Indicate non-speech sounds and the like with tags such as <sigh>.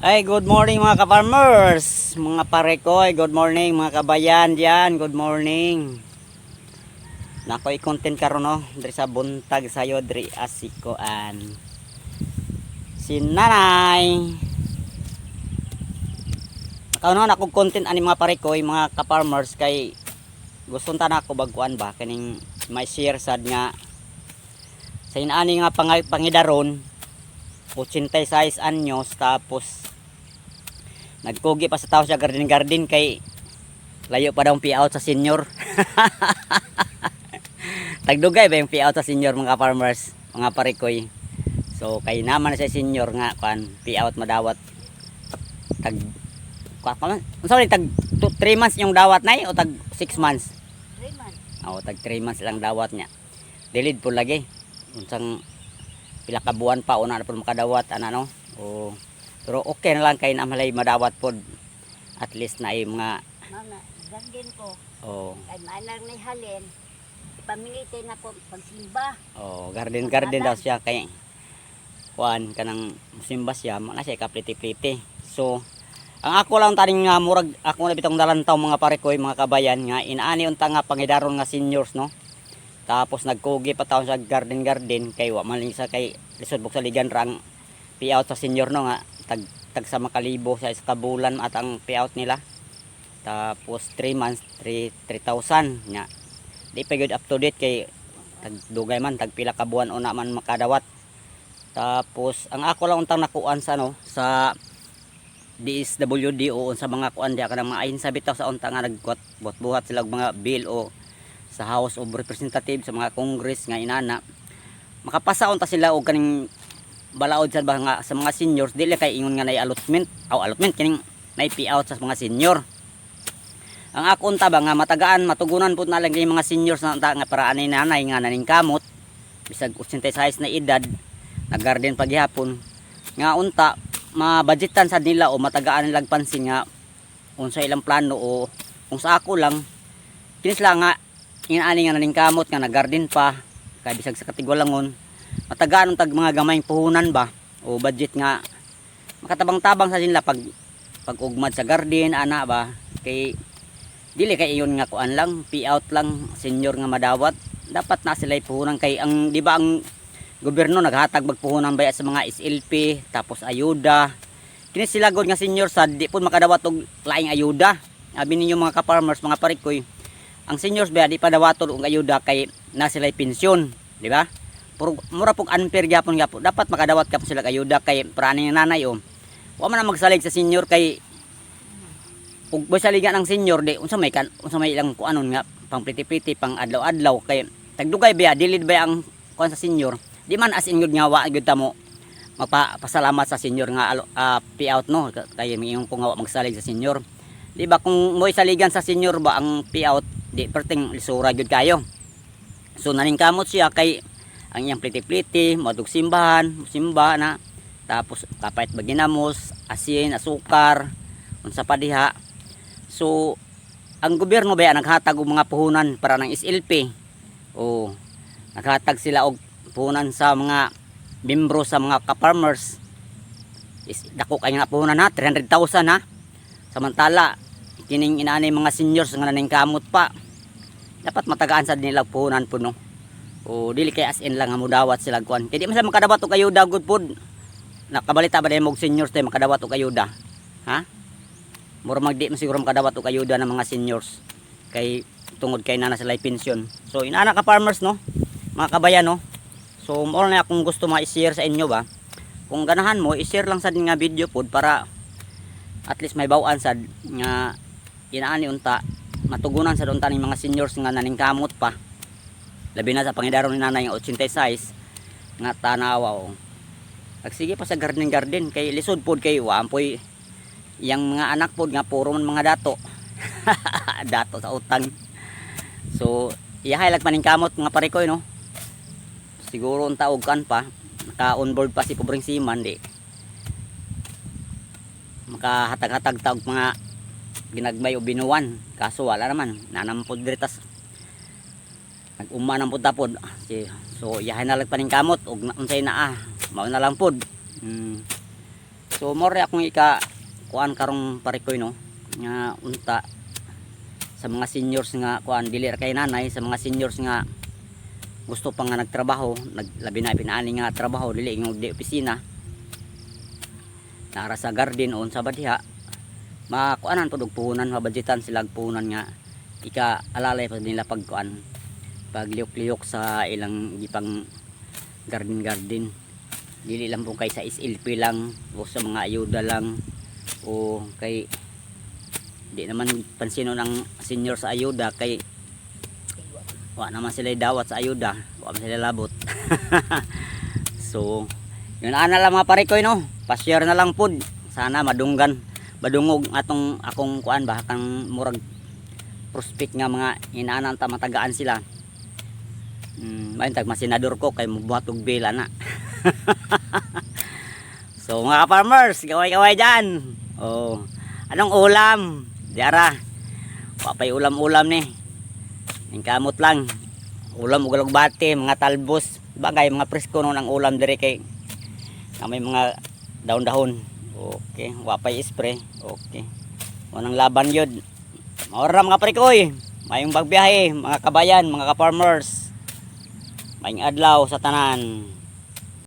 Ay, good morning mga ka-farmers, mga parekoy, good morning mga kabayan diyan, good morning. Nakoy content karon no, diri sa buntag sayo diri asikoan. Si Nanay. Nakaw no ako content ani mga parekoy, mga ka-farmers kay gusto ta na ako bagkuan ba kaning may share sad nga sa inaani nga pang pangidaron 86 anyos tapos nagkugi pa sa tao sa garden garden kay layo pa daw ang payout sa senior. <laughs> Tagdugay ba yung payout sa senior mga farmers mga parikoy? So kay naman sa senior nga kan payout madawat. Tag man sorry tag 3 months yung dawat na o tag 6 months? Three months. o tag 3 months lang dawat niya. Dilid po lagi. Unsang pila ka buwan pa una na po makadawat ana no? O pero okay na lang kay na malay madawat pod at least na ay mga Mga gandin ko. o Kay maanar ni Halin. Ipamilitin ako pagsimba. o garden garden daw siya kay kuan kanang musimba siya mga siya kapliti-pliti so ang ako lang taning nga murag ako na bitong dalantaw mga pare ko mga kabayan nga inaani unta nga pangidaron nga seniors no tapos nagkugi pa taon sa garden garden kay wa man sa kay lisod buk sa ligan rang payout sa senior no nga tag tag sa makalibo sa iskabulan at ang payout nila. Tapos 3 months 3 3,000 nya. Di pa gyud up to date kay tag dugay man tag pila ka buwan una man makadawat. Tapos ang ako lang untang nakuan sa ano sa DSWD o sa mga kuan diya kanang mga ahin sabi taw sa unta nga nagkuat buhat sila og mga bill o sa House of Representatives sa mga Congress nga inana. Makapasa unta sila og kaning balaod sa mga sa mga seniors dili kay ingon nga nay allotment aw allotment kining nay payout sa mga senior. Ang ako unta ba nga matagaan matugunan pud na lang kay mga seniors na nga para anay nanay nga naning kamot. Bisag 86 na edad naggarden paghihapon nga unta mabudgetan sa nila o matagaan nilang pansin nga kung sa ilang plano o kung sa ako lang. Kinis lang nga inaani nga naning kamot nga naggarden pa. Kay bisag sa katigwalangon matagaan tag mga gamayng puhunan ba? O budget nga. Makatabang-tabang sa nila pag pag ugmad sa garden ana ba? Kay dili kay iyon nga kuan lang payout lang senior nga madawat. Dapat na sila puhunan. Kay ang di ba ang gobyerno naghatag magpuhunan baya sa mga SLP tapos ayuda? Kini sila god nga senior sa di pud makadawat og laing ayuda. Abi ninyo mga ka-farmers mga parikoy ang seniors ba di pa dawaton og ayuda kay na sila pensyon di ba Puro, mura pug unfair gyapon gyapon. Dapat makadawat ka sila og ayuda kay para ni nanay o wa man magsalig sa senior kay ug basaligan ang senior di unsa may kan unsa may ilang kuanon nga pang priti-priti pang adlaw-adlaw kay tagdugay ba dilid ba ang kuan sa senior? Di man as in gud nga wa gyud ta mo magpasalamat sa senior nga ah, payout no? Kay mingon ko nga magsalig sa senior. Di ba kung mo saligan sa senior ba ang payout di perting lisura gyud kayo. So naning kamot siya kay ang iyang pliti-pliti madug simbahan simba na. Tapos kapait baginamos asin asukar unsa pa diha. So ang gobyerno ba naghatag og mga puhunan para ng SLP o naghatag sila og puhunan sa mga membro sa mga ka-farmers. Dako kay nga puhunan na 300,000 ha? Samantala kining inaani mga seniors nga naning kamot pa. Dapat matagaan sa nila puhunan po no o dili kay as in lang nga mudawat sila kuan. Kay di man sila makadawat og ayuda good pod nakabalita ba dahil mog seniors tayo makadawat og ayuda ha? Mura magdi man siguro makadawat og ayuda ng mga seniors. Kay tungod kay nana sila pensyon. So inaana ka farmers no? Mga kabayan no? So mo na akong gusto ma-share sa inyo ba? Kung ganahan mo i-share lang sa din nga video pod para at least may bawaan sad nga inaani unta matugunan sa unta ning mga seniors nga naning kamot pa labi na sa pangidaron ni nanay nga 86 nga tanawa o nagsige pa sa garden garden kay lisod pod kay wa ampoy yang mga anak pod nga puro man mga dato. <laughs> Dato sa utang. So iyahay lag maning kamot mga parikoy no? Siguro unta og kan pa naka on board pa si pobreng siman di. Makahatag-hatag ta og mga ginagmay o binuwan. Kaso wala naman nanampod diritas nag-uma ng pud tapod. Si so iyahay na lag paning kamot og unsay na ah mao na lang pod mm. So more akong ika kuan karong parikoy no? Nga unta sa mga seniors nga kuan dili kay nanay sa mga seniors nga gusto pa nga nagtrabaho naglabi na pinaani nga trabaho dili nga di opisina. Nara sa garden on sa badiha makuanan pud og puhunan mabudgetan sila puhunan nga ika alalay pa nila pagkuan pagliyok-liyok sa ilang gipang garden garden dili lang po kay sa SLP lang o sa mga ayuda lang o kay di naman pansino ng senior sa ayuda kay wa naman sila dawat sa ayuda wa man sila labot. <laughs> So yun ana lang mga parikoy no? Pa-share na lang pud sana madunggan madungog atong akong kuan ba kang murag prospect nga mga inaanan ta matagaan sila mm, mayon tag masenador ko kay mubuhat og bill ana <laughs> so mga farmers kaway-kaway dyan. Oh anong ulam? Diara papay ulam-ulam ni. Yung kamot lang. Ulam ug bati mga talbos. Bagay mga presko no ng ulam dire kay na may mga dahon-dahon. Okay wapay spray. Okay. Unang laban yun. Maura mga prekoy mayong bagbiyahe mga kabayan mga ka-farmers mayong adlaw sa tanan